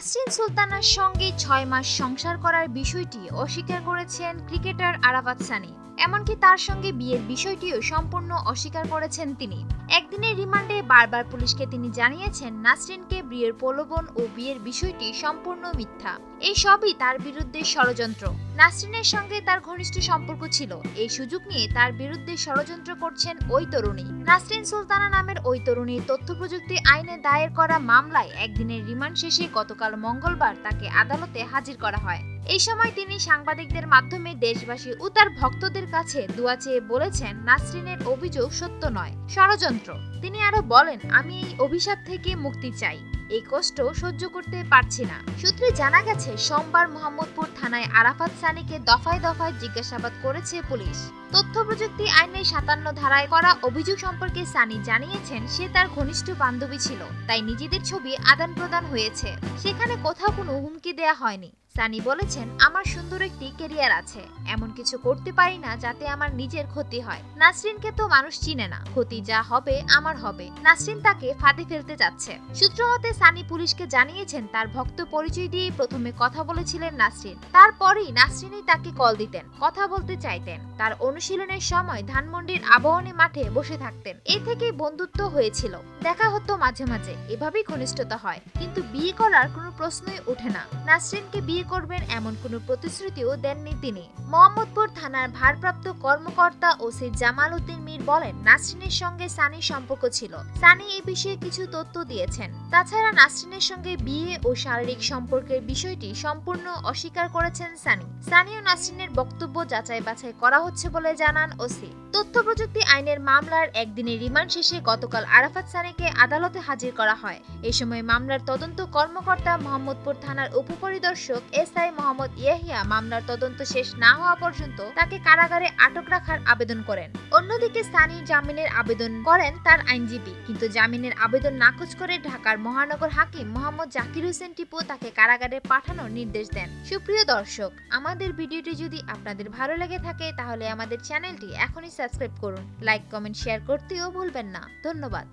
নাসরিন সুলতানার সঙ্গে ছয় মাস সংসার করার বিষয়টি অস্বীকার করেছেন ক্রিকেটার আরাফাত সানি। এমনকি তার সঙ্গে বিয়ের বিষয়টিও সম্পূর্ণ অস্বীকার করেছেন তিনি। একদিনের রিমান্ডে বারবার পুলিশকে তিনি জানিয়েছেন, নাসরিনকে বিয়ের প্রলোভন ও বিয়ের বিষয়টি সম্পূর্ণ মিথ্যা। এই সবই তার বিরুদ্ধে ষড়যন্ত্র। নাসরিনের সঙ্গে তার ঘনিষ্ঠ সম্পর্ক ছিল। এই সুযোগ নিয়ে তার বিরুদ্ধে ষড়যন্ত্র করছেন ওই তরুণী। নাসরিন সুলতানা নামের ওই তরুণীর তথ্য প্রযুক্তি আইনে দায়ের করা মামলায় একদিনের রিমান্ড শেষে গতকাল মঙ্গলবার তাকে আদালতে হাজির করা হয়। এই সময় তিনি সাংবাদিকদের মাধ্যমে দেশবাসী ও তার ভক্তদের কাছে দোয়া চেয়ে বলেছেন, নাসরিনের অভিযোগ সত্য নয়, ষড়যন্ত্র। তিনি আরও বলেন, আমি এই অভিশাপ থেকে মুক্তি চাই। এই কষ্ট সহ্য করতে পারছি না। সূত্রে জানা গেছে, সোমবার মোহাম্মদপুর থানায় আরাফাত সানিকে দফায় দফায় জিজ্ঞাসাবাদ করেছে পুলিশ। তথ্য প্রযুক্তি আইনের সাতান্ন ধারায় করা অভিযোগ সম্পর্কে সানি জানিয়েছেন, সে তার ঘনিষ্ঠ বান্ধবী ছিল, তাই নিজেদের ছবি আদান প্রদান হয়েছে। সেখানে কোথাও কোনো হুমকি দেয়া হয়নি। সানি বলেছেন, আমার সুন্দর একটি কেরিয়ার আছে। এমন কিছু করতে পারি না যাতে আমার নিজের ক্ষতি হয়। নাসরিনকে তো মানুষ চিনে না। ক্ষতি যা হবে, আমার হবে। নাসরিন তাকে ফাঁদে ফেলতে যাচ্ছে। সূত্র মতে, সানি পুলিশকে জানিয়েছেন, তার ভক্ত পরিচয় দিয়ে প্রথমে কথা বলেছিলেন নাসরিন। তারপরই নাসরিনই তাকে কল দিতেন, কথা বলতে চাইতেন। তার অনুশীলনের সময় ধানমন্ডির আবাহনী মাঠে বসে থাকতেন। এ থেকেই বন্ধুত্ব হয়েছিল। দেখা হতো মাঝে মাঝে। এভাবেই ঘনিষ্ঠতা হয়। কিন্তু বিয়ে করার কোনো প্রশ্নই ওঠে না। নাসরিনকে বিয়ে করবেন এমন কোনো প্রতিশ্রুতিও দেননি তিনি। মোহাম্মদপুর থানার ভারপ্রাপ্ত কর্মকর্তা ওসি জামাল উদ্দিন মীর বলেন, নাসরিনের সঙ্গে সানির সম্পর্ক ছিল। সানি এই বিষয়ে কিছু তথ্য দিয়েছেন। তাছাড়া নাসরিনের সঙ্গে বিয়ে ও শারীরিক সম্পর্কের বিষয়টি সম্পূর্ণ অস্বীকার করেছেন সানি। সানি ও নাসরিনের বক্তব্য যাচাই বাছাই করা হচ্ছে বলে জানান ওসি। তথ্য প্রযুক্তি আইনের মামলার একদিনের রিমান্ড শেষে গতকাল আরাফাত সানিকে আদালতে হাজির করা হয়। এ সময় মামলার তদন্ত কর্মকর্তা মোহাম্মদপুর থানার উপপরিদর্শক এস আই মোহাম্মদ ইয়াহিয়া মামলার তদন্ত শেষ না হওয়া পর্যন্ত তাকে কারাগারে আটক রাখার আবেদন করেন। অন্যদিকে সানি জামিনের আবেদন করেন তার আইনজীবী, কিন্তু জামিনের আবেদন নাকচ করে ঢাকার মহানগর হাকিম মোহাম্মদ জাকির হোসেন টিপু তাকে কারাগারে পাঠানোর নির্দেশ দেন। সুপ্রিয় দর্শক, আমাদের ভিডিওটি যদি আপনাদের ভালো লেগে থাকে, তাহলে আমাদের চ্যানেলটি এখনই সাবস্ক্রাইব করুন, লাইক, কমেন্ট, শেয়ার করতেও ভুলবেন না। ধন্যবাদ।